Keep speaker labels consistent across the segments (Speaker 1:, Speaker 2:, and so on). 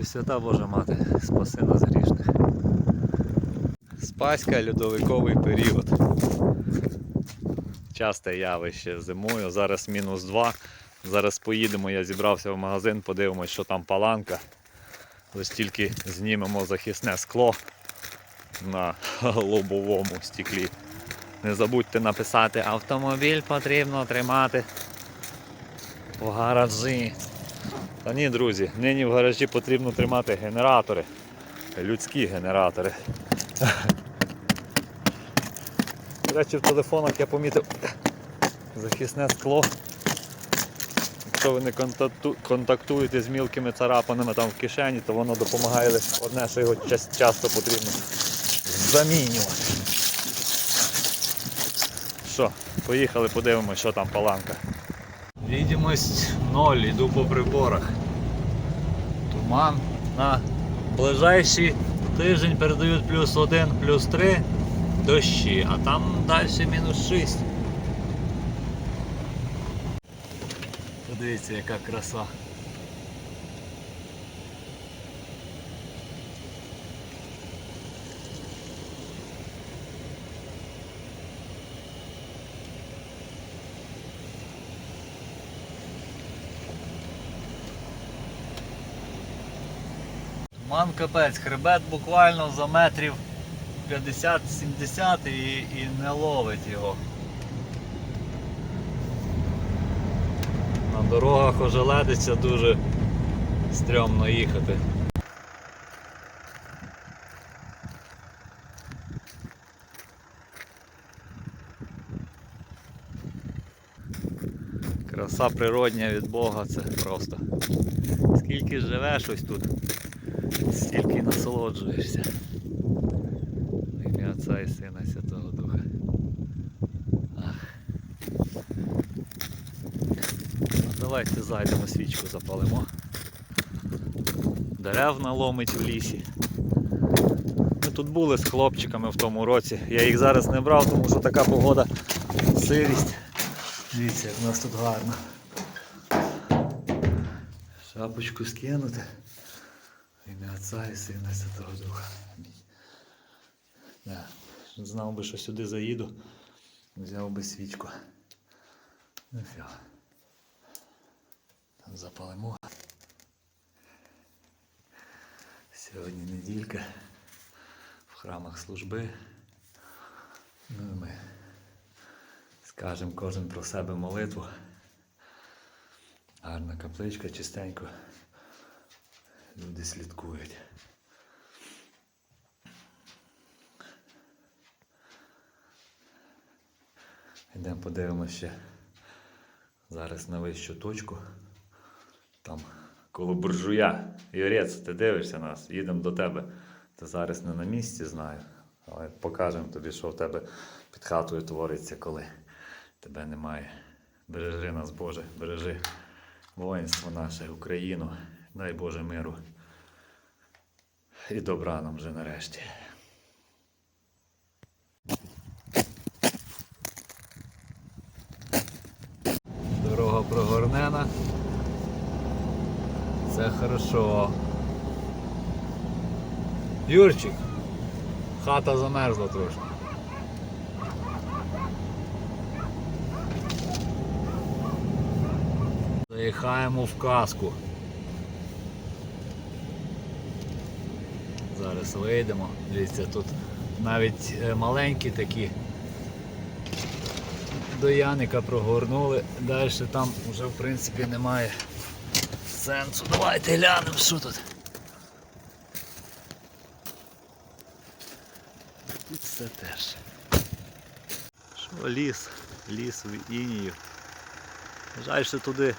Speaker 1: Пресвята Божа Мати, спаси нас грішних. Спаська льодовиковий період. Часте явище зимою, зараз мінус 2. Зараз поїдемо, я зібрався в магазин, подивимось, що там паланка. Ось тільки знімемо захисне скло на лобовому стеклі. Не забудьте написати, автомобіль потрібно тримати в гаражі. Та ні, друзі, нині в гаражі потрібно тримати генератори. Людські генератори. До речі, в телефонах я помітив захисне скло. Якщо ви не контактуєте з мілкими царапинами там в кишені, то воно допомагає лише одне, що його часто потрібно замінювати. Що, поїхали, подивимось, що там паланка. Відомість ноль, іду по приборах. Туман на ближайший тиждень передають плюс 1, плюс 3 дощі, а там далі мінус 6. Подивіться, яка краса. Туман капець, хребет буквально за метрів 50-70 і, і не ловить його. На дорогах ожеледиться дуже стрьомно їхати. Краса природня від Бога це просто. Скільки живеш ось тут, стільки насолоджуєшся. Ім'я Отця і Сина Святого Духа. Ах. Ну, Давайте зайдемо свічку запалимо. Дерев наломить в лісі. Ми тут були з хлопчиками в тому році. Я їх зараз не брав, тому що така погода, сирість. Дивіться, як у нас тут гарно. Шапочку скинути. Ім'я Отця і Сина і Святого Духа. Да. Знав би, що сюди заїду, взяв би свічку. Ну все. Там запалимо. Сьогодні неділька. В храмах служби. Ну і ми скажемо кожен про себе молитву. Гарна капличка, чистенько. Люди слідкують. Йдемо подивимося ще зараз на вищу точку. Там коло буржуя. Юрець, ти дивишся нас, їдемо до тебе. Ти зараз не на місці знаю, але покажемо тобі, що в тебе під хатою твориться, коли тебе немає. Бережи нас, Боже, бережи воїнство наше, Україну. Дай Боже миру. І добра нам вже нарешті. Дорога прогорнена. Це хорошо. Юрчик, хата замерзла трошки. Заїхаємо в каску. Зараз вийдемо. Дивіться, тут навіть е, маленькі такі до Яника прогорнули. Далі там вже в принципі немає сенсу. Давайте глянемо, що тут. Тут все теж. Що ліс, ліс в інію. Жаль, що туди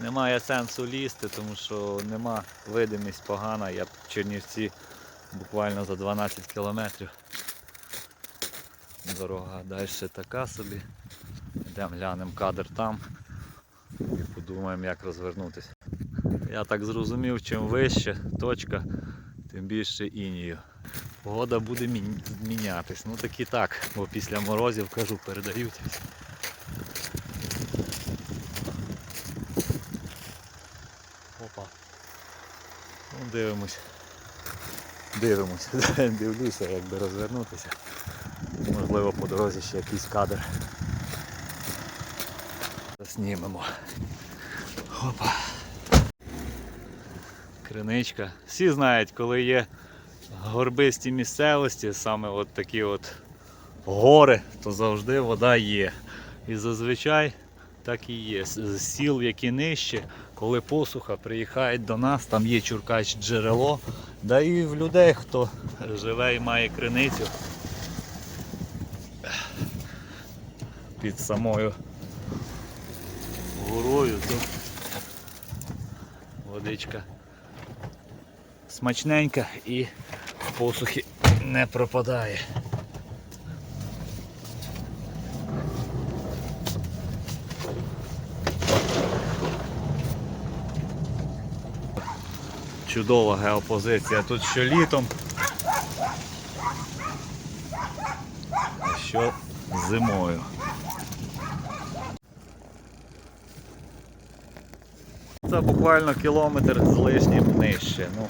Speaker 1: немає сенсу лізти, тому що нема видимість погана. Я б Чернівці буквально за 12 кілометрів. Дорога далі така собі. Йдемо глянемо кадр там і подумаємо, як розвернутися. Я так зрозумів, чим вище точка, тим більше інію. Погода буде мінятись. Ну так і так, бо після морозів кажу, передають. Опа. Ну, дивимось. Дивимось. Дивлюся, як би розвернутися. Можливо, по дорозі ще якийсь кадр. Заснімемо. Опа. Криничка. Всі знають, коли є горбисті місцевості, саме от такі от гори, то завжди вода є. І зазвичай так і є. З сіл, які нижче, коли посуха приїхають до нас, там є чуркач джерело. Да і в людей, хто живе і має криницю під самою горою, то водичка смачненька і посухи не пропадає. Чудова геопозиція. Тут що літом, а що зимою. Це буквально кілометр з лишнім нижче. Ну,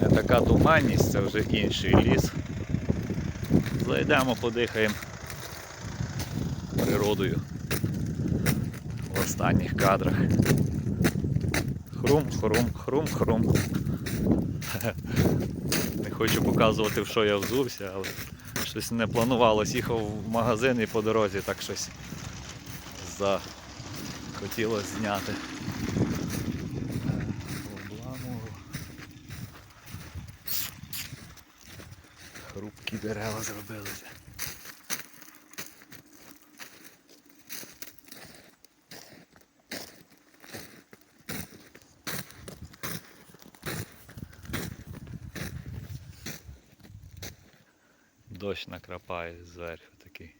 Speaker 1: не така туманність, це вже інший ліс. Зайдемо, подихаємо природою в останніх кадрах. Хрум, хрум, хрум, хрум. Не хочу показувати, в що я взувся, але щось не планувалось. Їхав в магазин і по дорозі так щось захотілося зняти. Хрупкі дерева зробилися. Дощ накрапає зверху такий.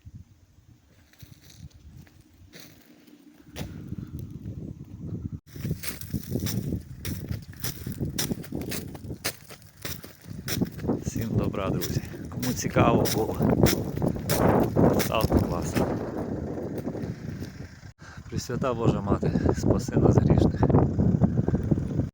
Speaker 1: Всім добра, друзі. Кому цікаво було, ставте клас. Пресвята Божа Мати, спаси нас грішних.